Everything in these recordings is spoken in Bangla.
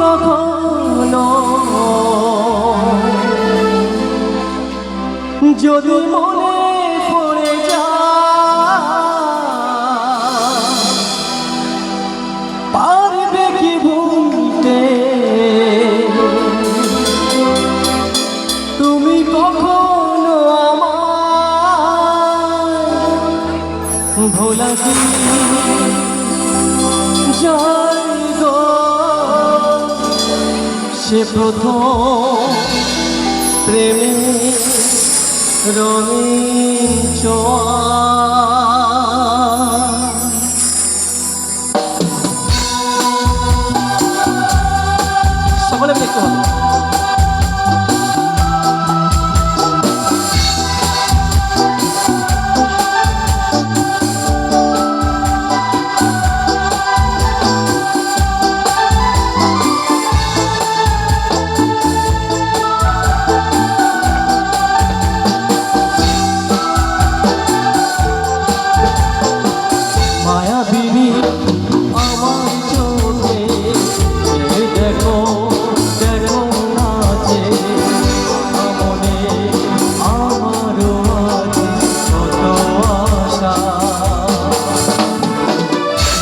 কখনো। যদি মনে পড়ে যায় পারবে কি ভুলতে? তুমি কখনো আমার ভোলা কি? জয় গো। সে প্রথম প্রেমে রঙিন ছোঁয়া। সকলে দেখতে হবে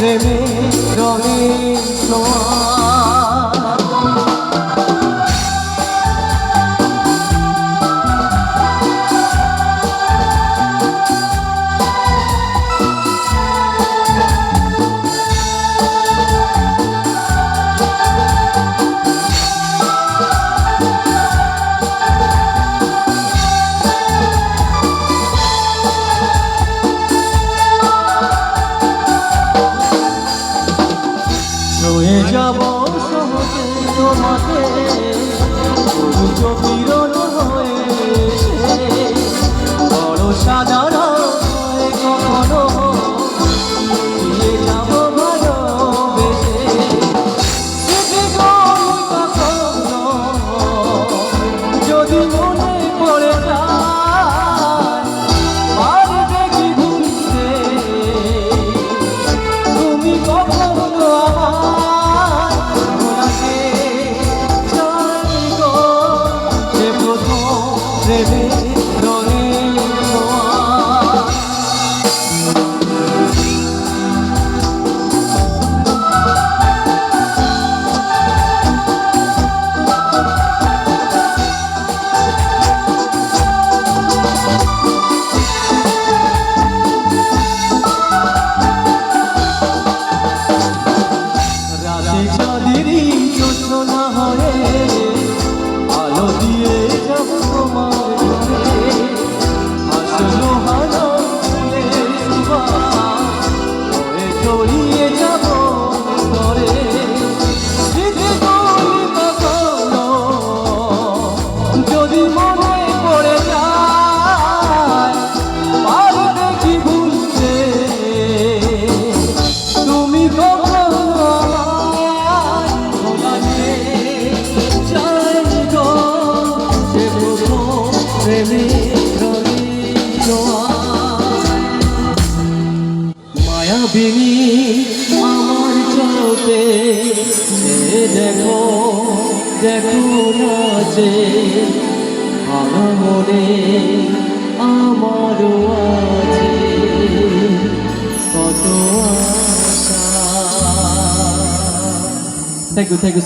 প্রেমে রঙিন রয়ে যাব তোমাকে। বড় সাজানো প্রেমে রঙিন ছোঁয়া রাতে চাঁদেরই হয়ে আলো দিয়ে যাব তোমার ছোঁয়া। মায়াবিনী আমার এ দেখো দেখো নাচে আমার মনে আমারও আছে কত আশা থ্যাংক ইউ থ্যাংক ইউ